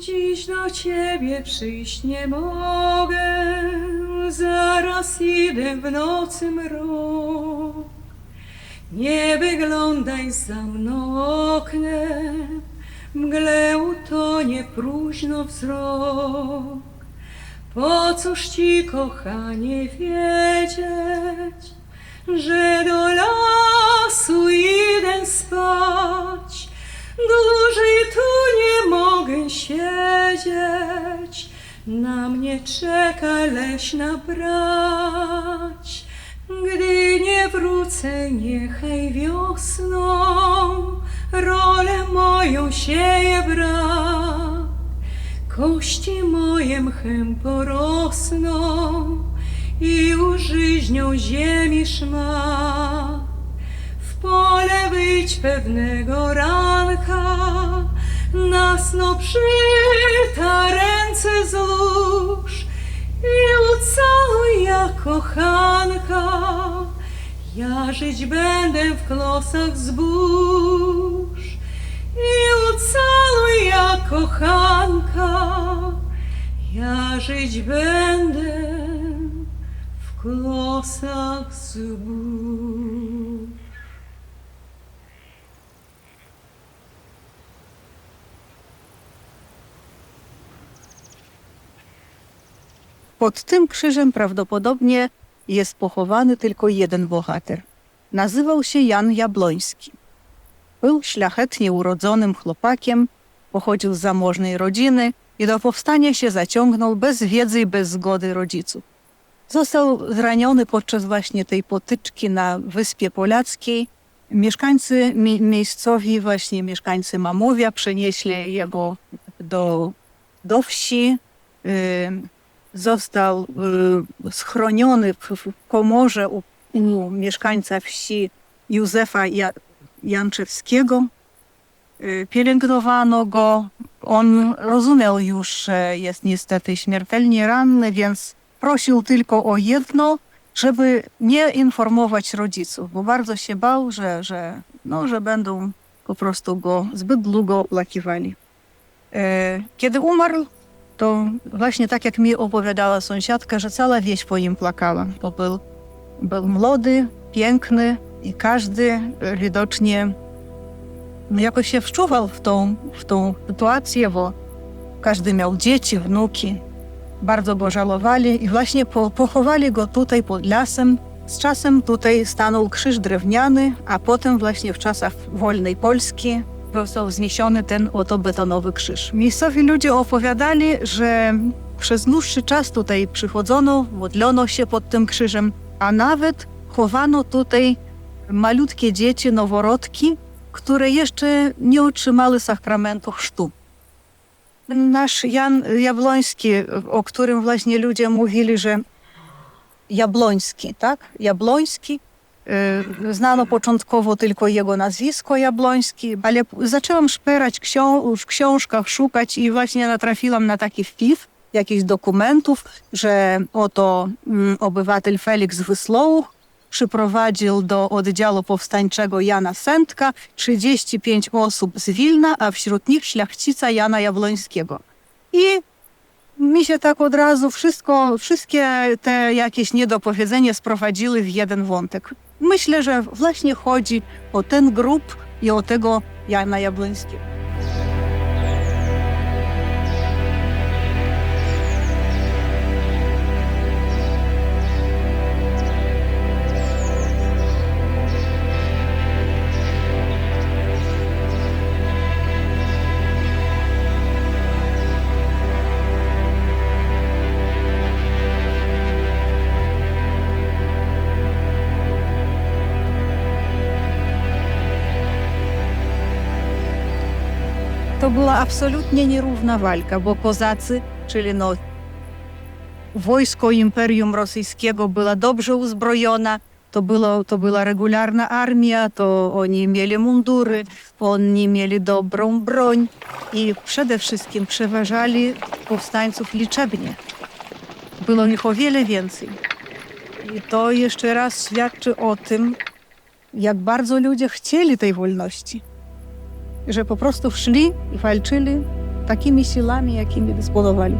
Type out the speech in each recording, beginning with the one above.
Dziś do ciebie przyjść nie mogę, zaraz idę w nocy mrok. Nie wyglądaj za mną oknem, mgle utonie próżno wzrok. Po cóż ci, kochanie, wiedzieć, że do lasu idę spać, dłużej tu nie mogę siedzieć, na mnie czeka leśna brać. Gdy nie wrócę, niechaj wiosną rolę moją sieje brak. Kości moje mchem porosną i użyźnią ziemi szmat. Wyjdź pewnego ranka, na snop przyta ręce złóż i ucałuj ja kochanka. Ja żyć będę w klosach zbóż i ucałuj ja kochanka. Ja żyć będę w klosach zbóż. Pod tym krzyżem prawdopodobnie jest pochowany tylko jeden bohater. Nazywał się Jan Jabloński. Był szlachetnie urodzonym chłopakiem, pochodził z zamożnej rodziny i do powstania się zaciągnął bez wiedzy i bez zgody rodziców. Został zraniony podczas właśnie tej potyczki na Wyspie Polackiej. Mieszkańcy mi- miejscowi, właśnie mieszkańcy Mamowia, przenieśli jego do, do wsi. Ym, został y, schroniony w, komorze u, u mieszkańca wsi Józefa ja, Janczewskiego. Y, Pielęgnowano go. On rozumiał już, że jest niestety śmiertelnie ranny, więc prosił tylko o jedno, żeby nie informować rodziców, bo bardzo się bał, że, że, no, że będą po prostu go zbyt długo oplakiwali. E, Kiedy umarł, to właśnie tak jak mi opowiadała sąsiadka, że cała wieś po nim płakała, bo był, był młody, piękny i każdy widocznie jakoś się wczuwał w tą, w tą sytuację, bo każdy miał dzieci, wnuki. Bardzo go żałowali i właśnie po, pochowali go tutaj pod lasem. Z czasem tutaj stanął krzyż drewniany, a potem właśnie w czasach wolnej Polski został wzniesiony ten oto betonowy krzyż. Miejscowi ludzie opowiadali, że przez dłuższy czas tutaj przychodzono, modlono się pod tym krzyżem, a nawet chowano tutaj malutkie dzieci, noworodki, które jeszcze nie otrzymały sakramentu chrztu. Nasz Jan Jabloński, o którym właśnie ludzie mówili, że Jabloński, tak? Jabloński. Y, Znano początkowo tylko jego nazwisko Jabloński, ale zaczęłam szperać w książkach, szukać i właśnie natrafiłam na taki wpis jakichś dokumentów, że oto mm, obywatel Felix Wyslołuch przyprowadził do oddziału powstańczego Jana Sętka 35 osób z Wilna, a wśród nich szlachcica Jana Jablońskiego. I mi się tak od razu wszystko, wszystkie te jakieś niedopowiedzenia sprowadziły w jeden wątek. Myślę, że właśnie chodzi o ten grup i o tego Jana Jabłońskiego. To była absolutnie nierówna walka, bo kozacy, czyli no, wojsko Imperium Rosyjskiego była dobrze uzbrojona, to, było, to była regularna armia, to oni mieli mundury, oni mieli dobrą broń i przede wszystkim przeważali powstańców liczebnie. Było ich o wiele więcej. I to jeszcze raz świadczy o tym, jak bardzo ludzie chcieli tej wolności że po prostu szli i walczyli takimi siłami, jakimi dysponowali.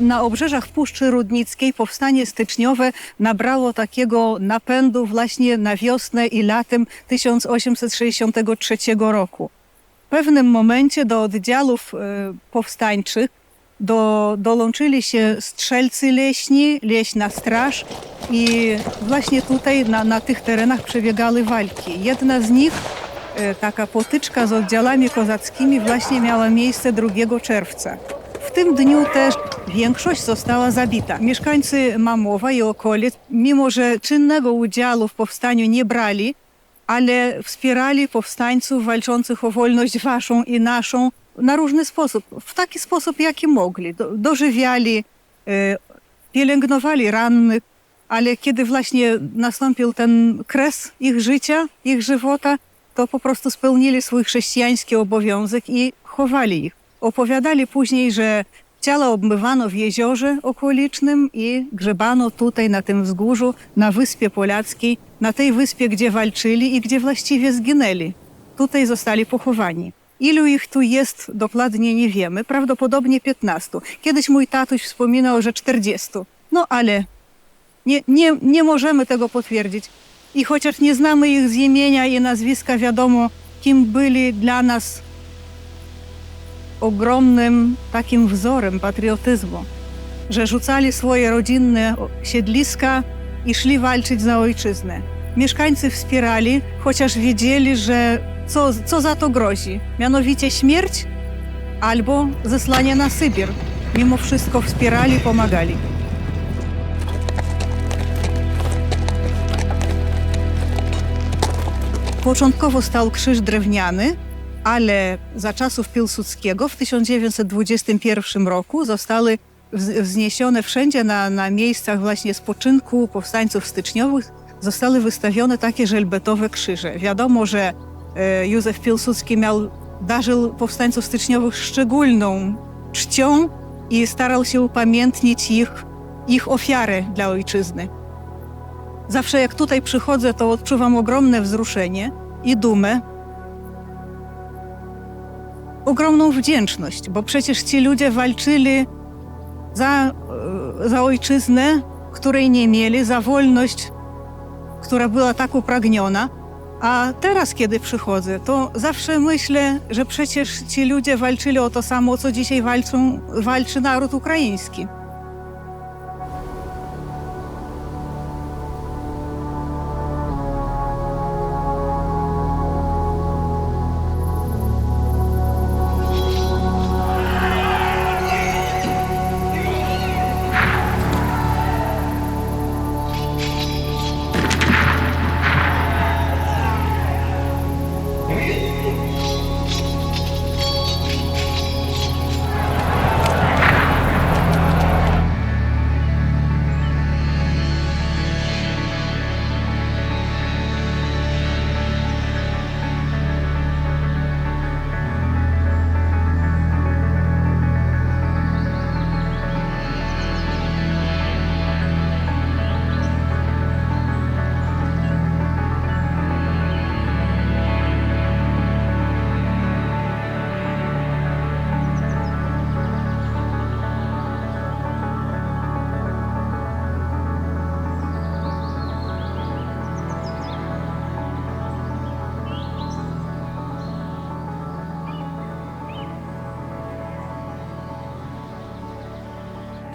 Na obrzeżach Puszczy Rudnickiej powstanie styczniowe nabrało takiego napędu właśnie na wiosnę i latem 1863 roku. W pewnym momencie do oddziałów e, powstańczych do, dołączyli się strzelcy leśni, leśna straż i właśnie tutaj na, na tych terenach przebiegały walki. Jedna z nich, e, taka potyczka z oddziałami kozackimi właśnie miała miejsce 2 czerwca. W tym dniu też większość została zabita. Mieszkańcy Mamowa i okolic, mimo że czynnego udziału w powstaniu nie brali, ale wspierali powstańców walczących o wolność waszą i naszą na różny sposób, w taki sposób, jaki mogli. Do, dożywiali, e, pielęgnowali rannych, ale kiedy właśnie nastąpił ten kres ich życia, ich żywota, to po prostu spełnili swój chrześcijański obowiązek i chowali ich. Opowiadali później, że ciała obmywano w jeziorze okolicznym i grzebano tutaj na tym wzgórzu, na Wyspie Polackiej, na tej wyspie, gdzie walczyli i gdzie właściwie zginęli. Tutaj zostali pochowani. Ilu ich tu jest, dokładnie nie wiemy, prawdopodobnie 15. Kiedyś mój tatuś wspominał, że 40. No ale nie, nie, nie możemy tego potwierdzić. I chociaż nie znamy ich z imienia i nazwiska, wiadomo, kim byli dla nas ogromnym takim wzorem patriotyzmu, że rzucali swoje rodzinne siedliska i szli walczyć za ojczyznę. Mieszkańcy wspierali, chociaż wiedzieli, że co, co za to grozi, mianowicie śmierć albo zesłanie na Sybir. Mimo wszystko wspierali, pomagali. Początkowo stał krzyż drewniany, ale za czasów Piłsudskiego w 1921 roku zostały wz- wzniesione wszędzie na, na miejscach właśnie spoczynku powstańców styczniowych zostały wystawione takie żelbetowe krzyże. Wiadomo, że e, Józef Piłsudski miał, darzył powstańców styczniowych szczególną czcią i starał się upamiętnić ich, ich ofiarę dla ojczyzny. Zawsze jak tutaj przychodzę, to odczuwam ogromne wzruszenie i dumę, ogromną wdzięczność, bo przecież ci ludzie walczyli za, e, za ojczyznę, której nie mieli, za wolność, która była tak upragniona. A teraz, kiedy przychodzę, to zawsze myślę, że przecież ci ludzie walczyli o to samo, co dzisiaj walczą, walczy naród ukraiński.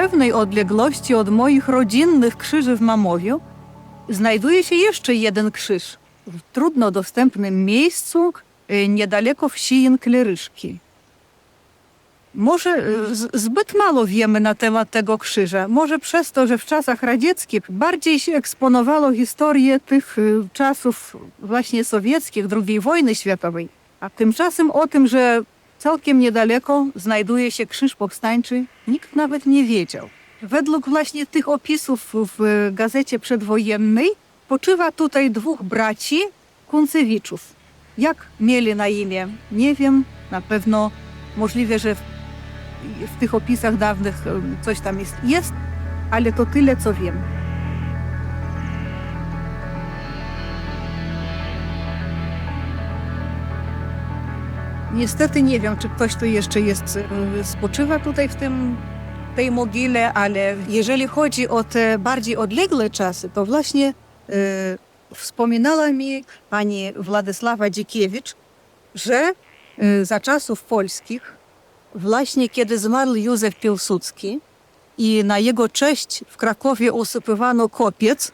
Pewnej odległości od moich rodzinnych krzyży w Mamowiu znajduje się jeszcze jeden krzyż. w trudno dostępnym miejscu y, niedaleko wsi Jękleryszki. Może y, zbyt mało wiemy na temat tego krzyża. Może przez to, że w czasach radzieckich bardziej się eksponowało historię tych y, czasów właśnie sowieckich, II wojny światowej. A tymczasem o tym, że całkiem niedaleko znajduje się krzyż powstańczy, nikt nawet nie wiedział. Według właśnie tych opisów w gazecie przedwojennej poczywa tutaj dwóch braci Kuncewiczów. Jak mieli na imię, nie wiem. Na pewno możliwe, że w, w tych opisach dawnych coś tam jest, jest, ale to tyle, co wiem. Niestety nie wiem, czy ktoś tu jeszcze jest, e, spoczywa tutaj w tym, tej mogile, ale jeżeli chodzi o te bardziej odległe czasy, to właśnie e, wspominała mi pani Władysława Dzikiewicz, że e, za czasów polskich, właśnie kiedy zmarł Józef Piłsudski i na jego cześć w Krakowie usypywano kopiec,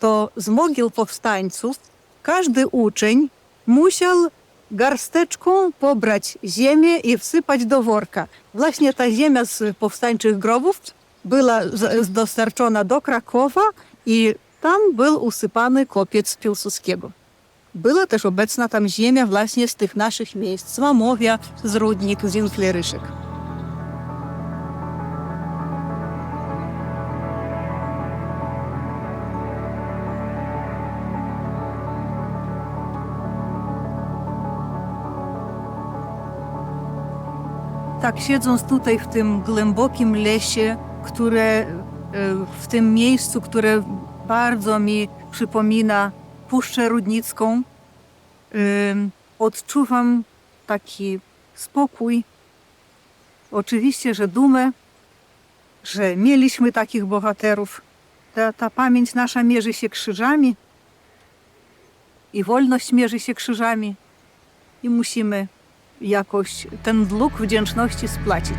to z mogił powstańców każdy uczeń musiał garsteczką pobrać ziemię i wsypać do worka. Właśnie ta ziemia z powstańczych grobów była dostarczona do Krakowa i tam był usypany kopiec Piłsudskiego. Była też obecna tam ziemia właśnie z tych naszych miejsc, z Mamowia, z Rudnik, z Jękleryszek. Tak, siedząc tutaj w tym głębokim lesie, które e, w tym miejscu, które bardzo mi przypomina Puszczę Rudnicką, ym, odczuwam taki spokój. Oczywiście, że dumę, że mieliśmy takich bohaterów. Ta, ta pamięć nasza mierzy się krzyżami i wolność mierzy się krzyżami i musimy jakoś ten dług wdzięczności spłacić.